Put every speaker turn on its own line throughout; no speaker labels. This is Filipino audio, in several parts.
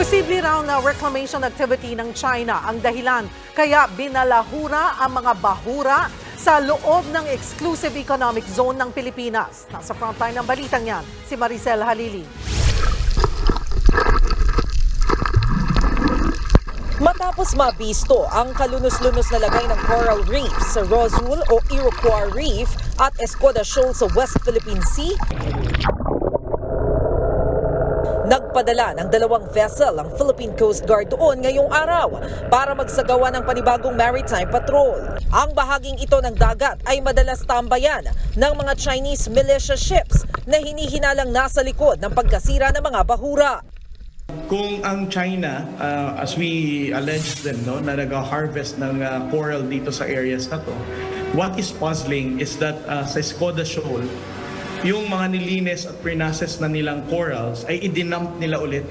Posible raw na reclamation activity ng China ang dahilan kaya binalahura ang mga bahura sa loob ng exclusive economic zone ng Pilipinas. Nasa frontline ng balitang yan, si Maricel Halili.
Matapos mabisto ang kalunos-lunos na lagay ng coral reef sa Roswell o Iroquois Reef at Escoda Shoal sa West Philippine Sea, Nagpadala ng dalawang vessel ang Philippine Coast Guard doon ngayong araw para magsagawa ng panibagong maritime patrol. Ang bahaging ito ng dagat ay madalas tambayan ng mga Chinese militia ships na hinihinalang nasa likod ng pagkasira ng mga bahura.
Kung ang China, uh, as we allege din, no, na nag-harvest ng uh, coral dito sa areas na to, what is puzzling is that uh, sa Skoda Shoal, yung mga nilinis at prinases na nilang corals ay idinump nila ulit.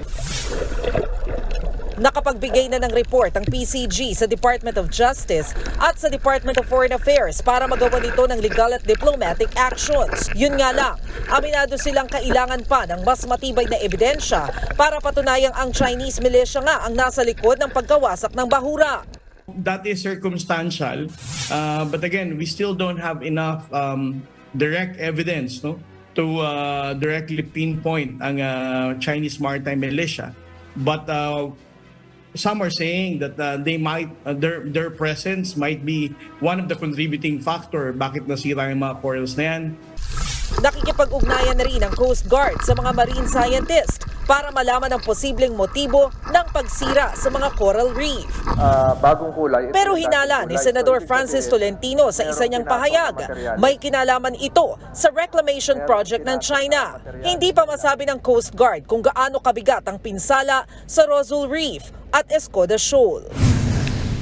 Nakapagbigay na ng report ang PCG sa Department of Justice at sa Department of Foreign Affairs para magawa nito ng legal at diplomatic actions. Yun nga lang, aminado silang kailangan pa ng mas matibay na ebidensya para patunayang ang Chinese militia nga ang nasa likod ng pagkawasak ng bahura.
That is circumstantial, uh, but again, we still don't have enough um, direct evidence no, to uh, directly pinpoint ang uh, Chinese maritime militia. But uh, some are saying that uh, they might uh, their their presence might be one of the contributing factor bakit nasira yung mga corals na yan.
Nakikipag-ugnayan na rin ang Coast Guard sa mga marine scientist para malaman ang posibleng motibo ng pagsira sa mga coral reef.
Ah, bagong kulay.
Pero hinala ni Senador Francis Tolentino sa isa niyang pahayag, may kinalaman ito sa reclamation project ng China. Hindi pa masabi ng Coast Guard kung gaano kabigat ang pinsala sa Roswell Reef at Escoda Shoal.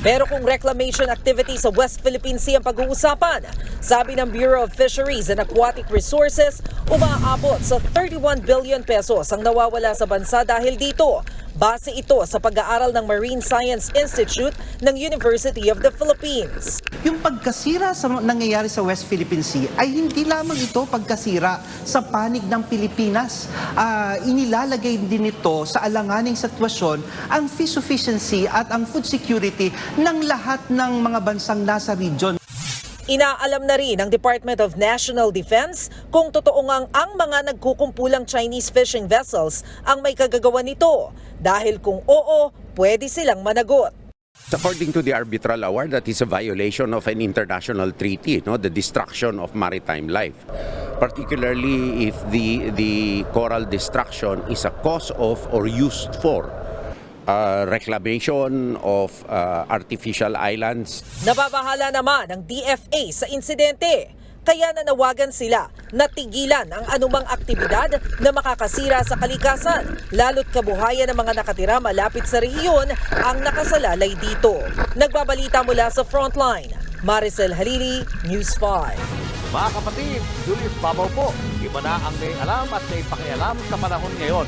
Pero kung reclamation activity sa West Philippine Sea ang pag-uusapan, sabi ng Bureau of Fisheries and Aquatic Resources, umaabot sa 31 billion pesos ang nawawala sa bansa dahil dito. Base ito sa pag-aaral ng Marine Science Institute ng University of the Philippines.
Yung pagkasira sa nangyayari sa West Philippine Sea ay hindi lamang ito pagkasira sa panig ng Pilipinas. Ah, inilalagay din ito sa alanganing sitwasyon ang fish sufficiency at ang food security ng lahat ng mga bansang nasa region.
Inaalam na rin ng Department of National Defense kung totoo ngang ang mga nagkukumpulang Chinese fishing vessels ang may kagagawa nito. Dahil kung oo, pwede silang managot.
According to the arbitral award, that is a violation of an international treaty, no, the destruction of maritime life. Particularly if the the coral destruction is a cause of or used for uh, reclamation of uh, artificial islands,
Nababahala naman ang DFA sa insidente. Kaya nanawagan sila na tigilan ang anumang aktibidad na makakasira sa kalikasan, lalo't kabuhayan ng mga nakatira malapit sa rehiyon ang nakasalalay dito. Nagbabalita mula sa Frontline, Maricel Halili, News 5.
Mga kapatid, Julius Babaw po. Iba na ang may alam at may pakialam sa panahon ngayon.